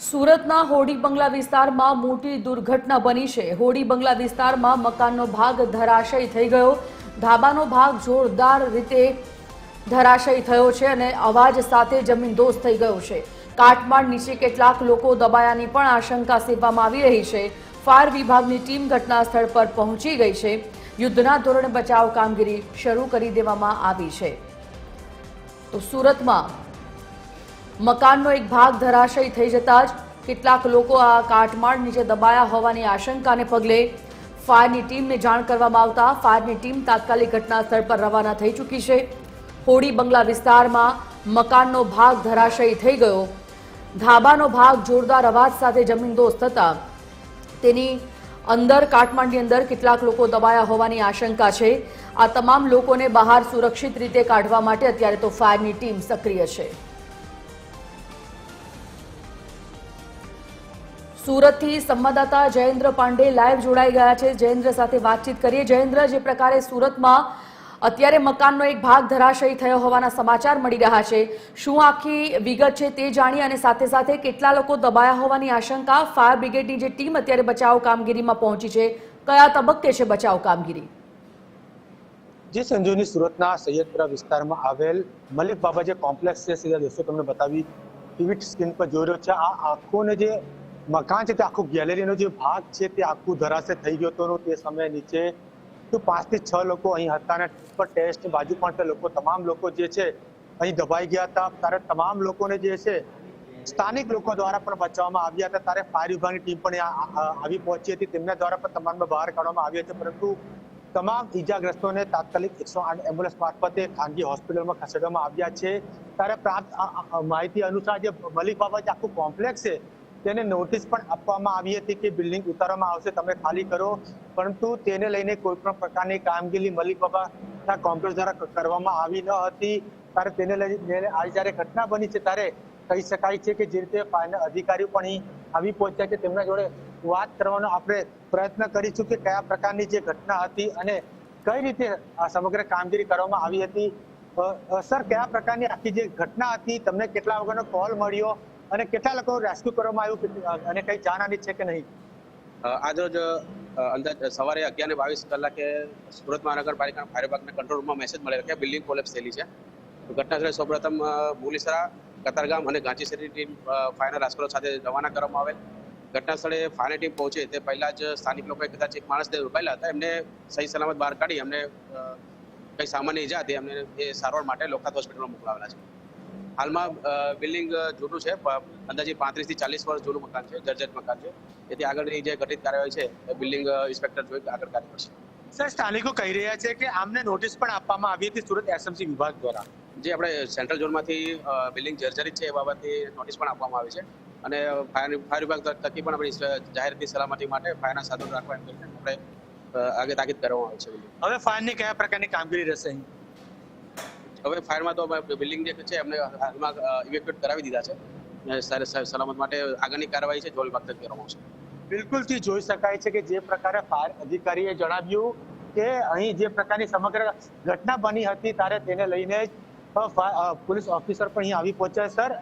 સુરતના હોડી બંગલા વિસ્તારમાં મોટી દુર્ઘટના બની છે. હોડી બંગલા વિસ્તારમાં મકાનનો ભાગ ધરાશયી થઈ ગયો. ધાબાનો ભાગ જોરદાર રીતે ધરાશયી થયો છે અને અવાજ સાથે જમીનદોસ્ત થઈ ગયો છે. કાટમાળ નીચે કેટલાક લોકો દબાયાની પણ આશંકા સેવવામાં આવી રહી છે. ફાયર વિભાગની ટીમ ઘટના સ્થળ પર પહોંચી ગઈ છે. યુદ્ધના ધોરણે બચાવ કામગીરી શરૂ કરી દેવામાં આવી છે. તો સુરતમાં મકાનનો એક ભાગ ધરાશયી થઈ જતા જ કેટલાક લોકો આ કાટમાળ નીચે દબાયા હોવાની આશંકાને પગલે ફાયરની ટીમને જાણ કરવામાં આવતા ફાયરની ટીમ તાત્કાલિક ઘટના સ્થળ પર રવાના થઈ ચૂકી છે. હોડી બંગલા વિસ્તારમાં મકાનનો ભાગ ધરાશયી થઈ ગયો. ધાબાનો ભાગ જોરદાર અવાજ સાથે જમીનદોસ્ત થતા તેની અંદર કાટમાળની અંદર કેટલાક લોકો દબાયા હોવાની આશંકા છે. આ તમામ લોકોને બહાર સુરક્ષિત રીતે કાઢવા માટે અત્યારે તો ફાયરની ટીમ સક્રિય છે. સુરતથી સંવાદદાતા જયેન્દ્ર પાંડે લાઈવ જોડાઈ ગયા છે. જયેન્દ્ર સાથે વાતચીત કરીએ. જયેન્દ્ર, જે પ્રકારે સુરતમાં અત્યારે મકાનનો એક ભાગ ધરાશયી થયો હોવાના સમાચાર મળી રહ્યા છે. શું આખી વિગત છે તે જાણી અને સાથે સાથે કેટલા લોકો દબાયા હોવાની આશંકા ફાયર બ્રિગેડની જે ટીમ અત્યારે બચાવ કામગીરીમાં પહોંચી છે. કયા તબક્કે છે બચાવ કામગીરી? જે સંજોની સુરતના સૈયદપુરા વિસ્તારમાં આવેલ મલિક બાબા જે કોમ્પ્લેક્સ છે, સીધા દોસ્તો તમને બતાવી. ટીવી સ્ક્રીન પર જોઈ રહ્યો છે. આ આંખોને જે મકાન છે તે આખું ગેલેરીનો જે ભાગ છે તે આખું ધરાશે થઈ ગયો હતો તે સમયે નીચે તો પાંચથી છ લોકો અહીં હતા અને પર બાજુ પણ લોકો, તમામ લોકો જે છે અહીં દબાઈ ગયા હતા. ત્યારે તમામ લોકોને જે છે સ્થાનિક લોકો દ્વારા પણ બચાવવામાં આવ્યા હતા. ત્યારે ફાયર વિભાગની ટીમ પણ આવી પહોંચી હતી. તેમના દ્વારા પણ તમામને બહાર કાઢવામાં આવી હતી પરંતુ તમામ ઈજાગ્રસ્તોને તાત્કાલિક એકસો આઠ એમ્બ્યુલન્સ મારફતે ખાનગી હોસ્પિટલમાં ખસેડવામાં આવ્યા છે. ત્યારે પ્રાપ્ત માહિતી અનુસાર જે મલિક બાબા જે આખું કોમ્પ્લેક્સ છે તેને નોટિસ પણ આપવામાં આવી હતી કે બિલ્ડિંગ ઉતારવામાં આવશે, તમે ખાલી કરો. પરંતુ તેને લઈને કોઈ પણ પ્રકારની કામગીરી મલિક બાબાના કોમ્પ્લેક્સ દ્વારા કરવામાં આવી ન હતી. ત્યારે તેને લઈને આજે જ્યારે ઘટના બની છે, ત્યારે કહી શકાય છે કે જે રીતે ફાયરના અધિકારીઓ પણ આવી પહોંચ્યા છે, તેમના જોડે વાત કરવાનો આપણે પ્રયત્ન કરીશું કે કયા પ્રકારની જે ઘટના હતી અને કઈ રીતે આ સમગ્ર કામગીરી કરવામાં આવી હતી. સર, કયા પ્રકારની આખી જે ઘટના હતી, તમને કેટલા વગરનો કોલ મળ્યો? અને કેટલા લોકો રેસ્ક્યુ કરવામાં આવ્યું અને કઈ જાનહાની છે કે નહીં? આજરોજ અંદાજ સવારે અગિયાર ને બાવીસ કલાકે સુરત મહાનગરપાલિકાના ફાયર વિભાગના કંટ્રોલ રૂમમાં મેસેજ મળેલો કે બિલ્ડિંગ કોલેપ્સ થયેલી છે. ઘટના સ્થળે સૌપ્રથમ મુલીસરા કતારગામ અને ગાંચીસરની ટીમ ફાયરના રાસ્કલો સાથે રવાના કરવામાં આવેલ. ઘટના સ્થળે ફાયરની ટીમ પહોંચે તે પહેલા જ સ્થાનિક લોકોએ કદાચ એક માણસ રોકાયેલા હતા. એમને સહી સલામત બહાર કાઢી, એમને કંઈ સામાન્ય ઈજા હતી, એમને એ સારવાર માટે લોકનાથ હોસ્પિટલમાં મોકલાવેલા છે. હાલમાં બિલ્ડિંગ જૂનું છે. અંદાજે પાંત્રીસથી ચાલીસ વર્ષ જૂનું મકાન છે જર્જર મકાન છે. તેથી આગળની જે ઘટિત કાર્યવાહી છે એ બિલ્ડિંગ ઇન્સ્પેક્ટર જોઈ આગળ કાર્ય કરશે. સર સ્થાનિકો કહી રહ્યા છે કે આમને નોટિસ પણ આપવામાં આવી હતી સુરત એસએમસી વિભાગ દ્વારા. જે આપણે સેન્ટ્રલ ઝોનમાંથી બિલ્ડિંગ જર્જરિત છે એ બાબતે નોટિસ પણ આપવામાં આવી છે. અને ફાયર ફાયર વિભાગ ત- થકી પણ આપણી જાહેરની સલામતી માટે ફાયરના સાધનો રાખવા એમ કરીને આપણે આગે આગળ તાકીદ કરવામાં આવે છે હવે ફાયરની કયા પ્રકારની કામગીરી રહેશે હવે ફાયરમાં તો બિલ્ડિંગ જે છે એમને હાલમાં ઇવેક્યુએટ કરાવી દીધા છે. સલામત માટે આગળની કાર્યવાહી છે, જોલ થકી કરવામાં આવશે. બિલકુલથી જોઈ શકાય છે કે જે પ્રકારે ફાયર અધિકારીએ જણાવ્યું કે અહીં જે પ્રકારની સમગ્ર ઘટના બની હતી ત્યારે તેને લઈને જ પોલીસ ઓફિસર પણ અહીં આવી પહોંચ્યા સર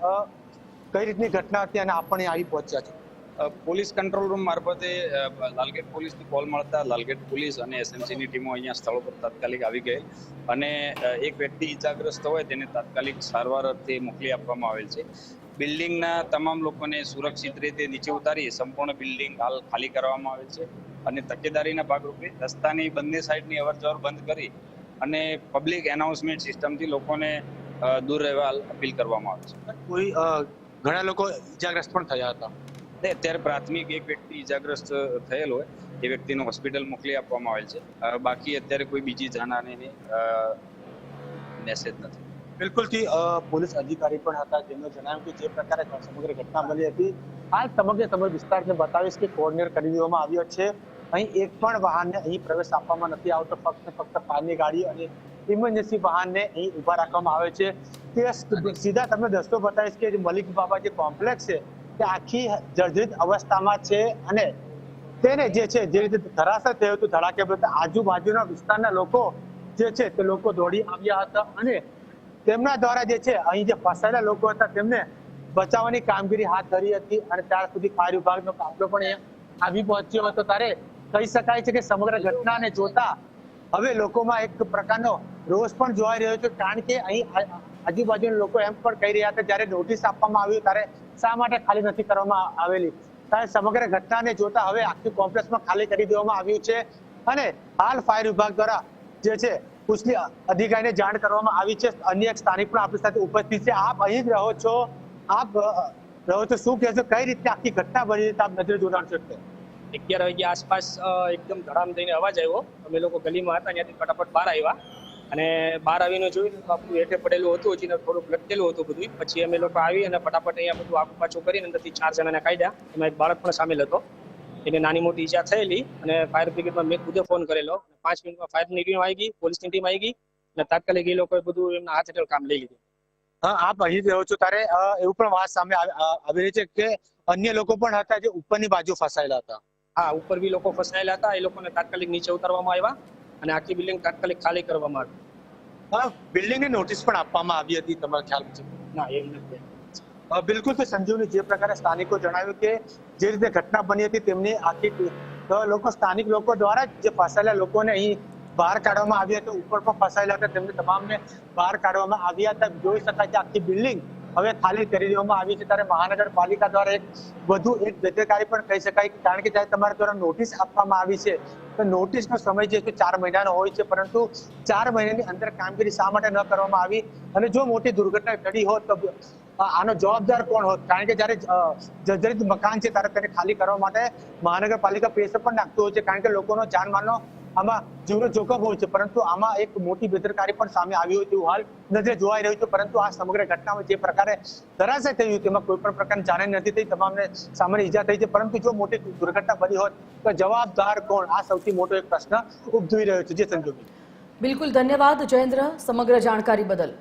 કઈ રીતની ઘટના હતી અને આપ પણ અહીં આવી પહોંચ્યા છો? પોલીસ કંટ્રોલ રૂમ મારફતે લાલગેટ પોલીસની કોલ મળતા લાલગેટ પોલીસ અને એસએમસીની ટીમો અહીંયા સ્થળ પર તાત્કાલિક આવી ગઈ અને એક વ્યક્તિ ઈજાગ્રસ્ત હોય તેને તાત્કાલિક સારવાર અર્થે મોકલી આપવામાં આવેલ છે. બિલ્ડિંગના તમામ લોકોને સુરક્ષિત રીતે નીચે ઉતારી સંપૂર્ણ બિલ્ડિંગ હાલ ખાલી કરવામાં આવેલ છે અને તકેદારીના ભાગરૂપે રસ્તાની બંને સાઈડની અવર જવર બંધ કરી અને પબ્લિક એનાઉન્સમેન્ટ સિસ્ટમથી લોકોને દૂર રહેવા અપીલ કરવામાં આવે છે. કોઈ ઘણા લોકો ઈજાગ્રસ્ત પણ થયા હતા. અત્યારે પ્રાથમિક એક વ્યક્તિ ઈજાગ્રસ્ત થયેલ હોય, એ વ્યક્તિને હોસ્પિટલ મોકલી આપવામાં આવેલ છે. બાકી અત્યારે કોઈ બીજી જાનહાનિની મેસેજ નથી. બિલકુલથી પોલીસ અધિકારી પણ હતા, જેમણે જણાવ્યું કે જે પ્રકારે સમગ્ર ઘટના બની હતી, હાલ સમગ્ર સમગ્ર વિસ્તારને બતાવીશ કે કોર્નિયર કરી દેવામાં આવ્યો છે. અહીં એક પણ વાહનને અહીં પ્રવેશ આપવામાં નથી આવતો, ફક્ત ફક્ત પાની ગાડી અને ઇમરજન્સી વાહનને અહીં ઊભા રાખવામાં આવે છે. તે સીધા તમને દસ્તો બતાવીશ કે મલિક બાબા જે કોમ્પ્લેક્સ છે તે આખી જર્જરિત અવસ્થામાં છે અને તેને જે છે, જે રીતે ધરાશય થયું હતું ધડાકે આજુબાજુના વિસ્તારના લોકો જે છે તે લોકો દોડી આવ્યા હતા અને તેમના દ્વારા જે છે અહીં જે ફસાયેલા લોકો હતા તેમને બચાવવાની કામગીરી હાથ ધરી હતી અને ત્યાર સુધી ફાયર વિભાગનો કાફલો પણ આવી પહોંચ્યો હતો. ત્યારે કહી શકાય છે કે સમગ્ર ઘટનાને જોતા હવે લોકોમાં એક પ્રકારનો રોષ પણ જોવાઈ રહ્યો છે, કારણ કે અહીં આજુબાજુના લોકો એમ પણ કહી રહ્યા હતા, જ્યારે નોટિસ આપવામાં આવ્યું ત્યારે શા માટે ખાલી નથી કરવામાં આવેલી? ત્યારે સમગ્ર ઘટનાને જોતા હવે આખી કોમ્પ્લેક્સમાં ખાલી કરી દેવામાં આવ્યું છે અને હાલ ફાયર વિભાગ દ્વારા જે છે ઉચ્ચની અધિકારીને જાણ કરવામાં આવી છે. અન્ય એક સ્થાનિક પણ આપણી સાથે ઉપસ્થિત છે. આપ અહીં જ રહો છો. આપ રહો છો. શું કહેશો? કઈ રીતે આખી ઘટના બની રીતે આપ નજરે જોડાણ છો અગિયાર વાગ્યા આસપાસ એકદમ ધડામ થઈને અવાજ આવ્યો. અમે લોકો ગલીમાં હતા, ત્યાંથી ફટાફટ બહાર આવ્યા. અને બહાર આવીને જોયું આપણું હેઠે પડેલું હતું હજી થોડુંક લટકેલું હતું બધું. પછી અમે લોકો આવી અને ફટાફટ અહીંયા બધું આગુ પાછું કરીને અંદરથી ચાર જણાને કાઢ્યા. એમાં એક બાળક પણ સામેલ હતો. એને નાની મોટી ઈજા થયેલી અને ફાયર બ્રિગેડમાં મેં ખુદે ફોન કરેલો. પાંચ મિનિટમાં ફાયરની ટીમ આવી ગઈ પોલીસની ટીમ આવી ગઈ અને તાત્કાલિક એ લોકોએ બધું એમના હાથ હેઠળ કામ લઈ લીધું. હા આપ અહીં જ રહો છો ત્યારે એવું પણ વાત સામે આવી રહી છે કે અન્ય લોકો પણ હતા જે ઉપરની બાજુ ફસાયેલા હતા? હા ઉપર બી લોકો ફસાયેલા હતા. એ લોકોને તાત્કાલિક નીચે ઉતારવામાં આવ્યા. અને આખી બિલ્ડિંગ તાત્કાલિક ખાલી કરવામાં આવી. હા બિલ્ડિંગની નોટિસ પણ આપવામાં આવી હતી તમારા ખ્યાલ છે ના એમ નથી. બિલકુલ તો સંજીવની જે પ્રકારે સ્થાનિકો જણાવ્યું કે જે રીતે ઘટના બની હતી તેમની આખી લોકો સ્થાનિક લોકો દ્વારા જે ફસાયેલા લોકોને અહીં બહાર કાઢવામાં આવ્યા હતા ઉપર પણ ફસાયેલા હતા તેમને તમામને બહાર કાઢવામાં આવ્યા હતા. જોઈ શકાય છે આખી બિલ્ડિંગ હવે ખાલી કરી દેવામાં આવી છે ત્યારે મહાનગરપાલિકા દ્વારા એક વધુ એક બેદરકારી પણ કહી શકાય કે કારણ કે જ્યારે તમારા દ્વારા નોટિસ આપવામાં આવી છે, તો નોટિસનો સમય જે છે ચાર મહિનાનો હોય છે, પરંતુ ચાર મહિનાની અંદર કામગીરી શા માટે ન કરવામાં આવી? અને જો મોટી દુર્ઘટના ઘટી હોત તો આનો જવાબદાર કોણ હોત? કારણ કે જ્યારે જર્જરિત મકાન છે, ત્યારે તેને ખાલી કરવા માટે મહાનગરપાલિકા પ્રેશર પણ નાખતું હોય છે, કારણ કે લોકોનો જાનમાલનો આમાં જીવનો જોખમ હોય છે, પરંતુ આમાં એક મોટી બેદરકારી પણ સામે આવી હોય તેવું હાલ નજરે જોવાઈ રહ્યું છે, પરંતુ આ સમગ્ર ઘટનામાં જે પ્રકારે ધરાશય થયું તેમાં કોઈ પણ પ્રકારની જાણે નથી થઈ, તમામને સામાન્ય ઈજા થઈ છે, પરંતુ જો મોટી દુર્ઘટના બની હોત, તો જવાબદાર કોણ? આ સૌથી મોટો એક પ્રશ્ન ઊભી રહ્યો છે, જે સંજોગી બિલકુલ, ધન્યવાદ જયેન્દ્ર, સમગ્ર જાણકારી બદલ.